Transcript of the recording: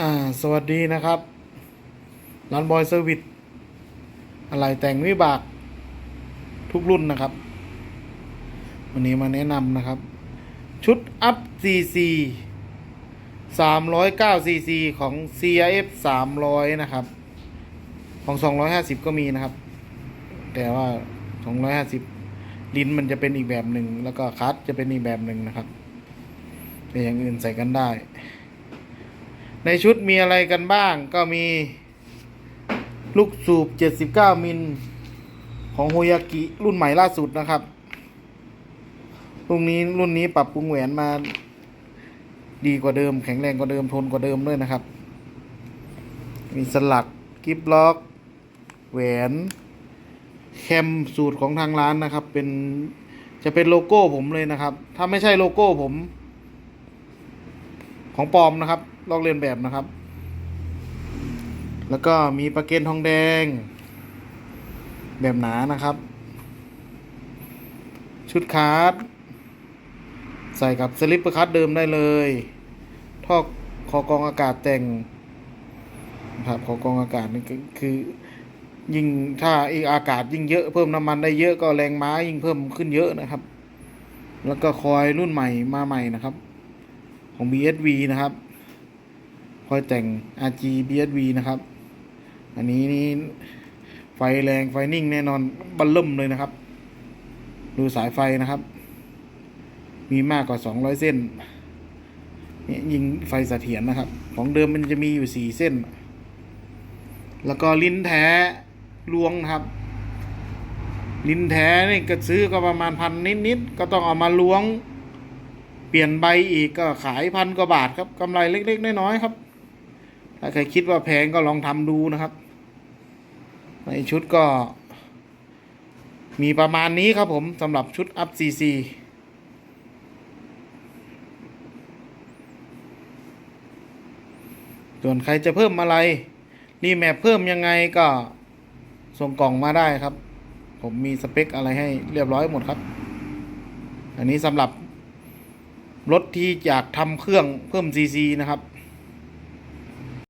อ่า สวัสดีนะครับร้านบอยเซอร์วิสอะไรแต่งวิบาก ทุกรุ่นนะครับ วันนี้มาแนะนำนะครับ ชุดอัพ CC 309 cc ของ CRF 300 นะครับ ของ 250 ก็มีนะครับ แต่ว่า 250 ลิ้นมันจะเป็นอีกแบบหนึ่ง แล้วก็คัสจะเป็นอีกแบบหนึ่งนะครับ แต่อย่างอื่นใส่กันได้ ในชุดมีอะไรกันบ้างก็มี ลูกสูบ 79 มิล ของโฮยากิรุ่นใหม่ล่าสุดนะครับ รุ่นนี้รุ่นนี้ปรับปรุงแหวนมา ดีกว่าเดิม แข็งแรงกว่าเดิมทนกว่าเดิมด้วยนะครับ มีสลักกิฟล็อก แหวนแคมสูตรของทางร้านนะครับ เป็นจะเป็นโลโก้ผมเลยนะครับ ถ้าไม่ใช่โลโก้ผม ของปลอมนะครับ ลอกเลียนแบบนะครับ แล้วก็มีประเกนทองแดง แบบหนานะครับ ชุดคาร์ดใส่กับสลิปเปอร์คัตเดิมได้เลย ท่อคอกองอากาศแต่งนะครับคอกองอากาศนี่คือยิ่งถ้าอีกอากาศยิ่งเยอะเพิ่มน้ำมันได้เยอะก็แรงม้ายิ่งเพิ่มขึ้นเยอะนะครับ แล้วก็คอยรุ่นใหม่มาใหม่นะครับ ของ BSV นะครับ คอยแต่ง RG BSV นะครับ อันนี้นี่ไฟแรงไฟนิ่งแน่นอนบัลล่มเลยนะครับ ดูสายไฟนะครับ มีมากกว่า 200 เส้นนี่ยิงไฟเสถียรนะครับ ของเดิมมันจะมีอยู่ 4 เส้น แล้วก็ลิ้นแท้ลวงนะครับ ลิ้นแท้นี่ก็ซื้อก็ประมาณพันนิดๆก็ต้องเอามาล้วง เปลี่ยนใบอีกก็ขายพันกว่าบาทครับกำไรเล็ก ๆ น้อยๆครับ ถ้าใครคิดว่าแพงก็ลองทำดูนะครับ ในชุดก็ มีประมาณนี้ครับผมสำหรับชุดอัพซีซีส่วนใครจะเพิ่มอะไร รีแมปเพิ่มยังไงก็ส่งกล่องมาได้ครับ ผมมีสเปคอะไรให้เรียบร้อยหมดครับ อันนี้สำหรับรถที่อยากทำเครื่องเพิ่มซีซีนะครับ